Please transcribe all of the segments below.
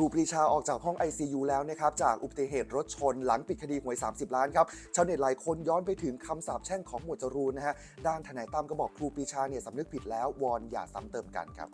ครูปรีชาออกจากห้อง ICU แล้วนะครับจากอุบัติเหตุรถชนหลังปิดคดีหวย 30 ล้านครับชาวเน็ตหลายคนย้อนไปถึงคำสาปแช่งของหมวดจรูนนะฮะด้านทนายตั้มก็บอกครูปรีชาเนี่ยสำนึกผิดแล้ววอนอย่าซ้ำเติมกันครับ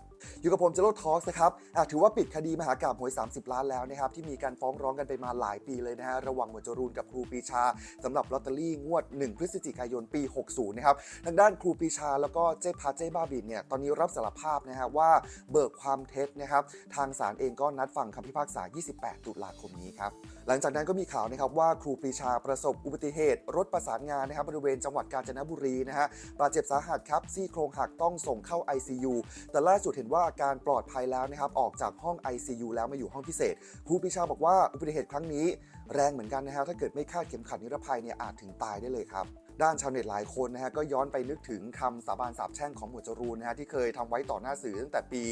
อยู่กับผมเจโรทอล์กนะครับถือว่าปิดคดีมหากราบหวย 30 ล้านแล้วนะครับที่มีการฟ้องร้องกันไปมาหลายปีเลยนะฮะระหว่างหมวดจรูนกับครูปีชาสำหรับลอตเตอรี่งวด 1 พฤศจิกายนปี 60 นะครับทางด้านครูปีชาแล้วก็เจ๊พาเจ๊บ้าบินเนี่ยตอนนี้รับสารภาพนะฮะว่าเบิกความเท็จนะครับทางศาลเองก็นัดฟังคำพิพากษา 28 ตุลาคมนี้ครับหลังจากนั้นก็มีข่าวนะครับว่าครูปีชาประสบอุบัติเหตุ รถประสานงานนะครับบริเวณจังหวัดกาญจนบุรีนะฮะบาดเจ็บสาหัสครับซี่โครงหักต้องส่งเข้า ICU แต่ล่าสุดเห็นว่าอาการปลอดภัยแล้วนะครับออกจากห้อง ICU แล้วมาอยู่ห้องพิเศษครูปรีชาบอกว่าอุบัติเหตุครั้งนี้แรงเหมือนกันนะฮะถ้าเกิดไม่คาดเข็มขัดนิรภัยเนี่ยอาจถึงตายได้เลยครับด้านชาวเน็ตหลายคนนะฮะก็ย้อนไปนึกถึงคำสาบานสาบแช่งของหมวดจรูนนะฮะที่เคยทำไว้ต่อหน้าสื่อตั้งแต่ปี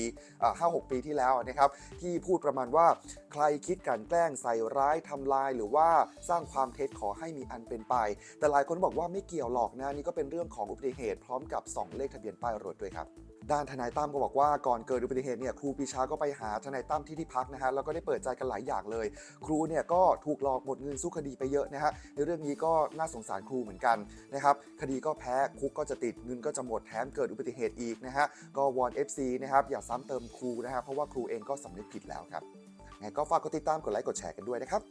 5-6 ปีที่แล้วนะครับที่พูดประมาณว่าใครคิดกลันแกล้งใส่ร้ายทำลาย หรือว่าสร้างความเท็จขอให้มีอันเป็นไป แต่หลายคนบอกว่าไม่เกี่ยวหรอกนะนี่ก็เป็นเรื่องของอุบัติเหตุพร้อมกับส่องเลขทะเบียนป้ายรถด้วยครับ ด้านทนายตั้มก็บอกว่าก่อนเกิดอุบัติเหตุเนี่ยครูปีชาก็ไปหาทนายตั้มที่ที่พักนะฮะแล้วก็ได้เปิดใจกันหลายอย่างเลย ครูเนี่ยก็ถูกหลอกหมดเงินสู้คดีไปเยอะนะฮะในเรื่องนี้ก็น่าสงสารครูเหมือนกันนะครับคดีก็แพ้คุกก็จะติดเงินก็จะหมดแถมเกิดอุบัติเหตุอีกนะฮะก็วอน FC นะครับอย่าซ้ำเติมครูนะฮะเพราะว่าครูเองก็สำนึกผิดแล้วครับไงก็ฝากกดติดตามกดไลค์กดแชร์กันด้วยนะครับ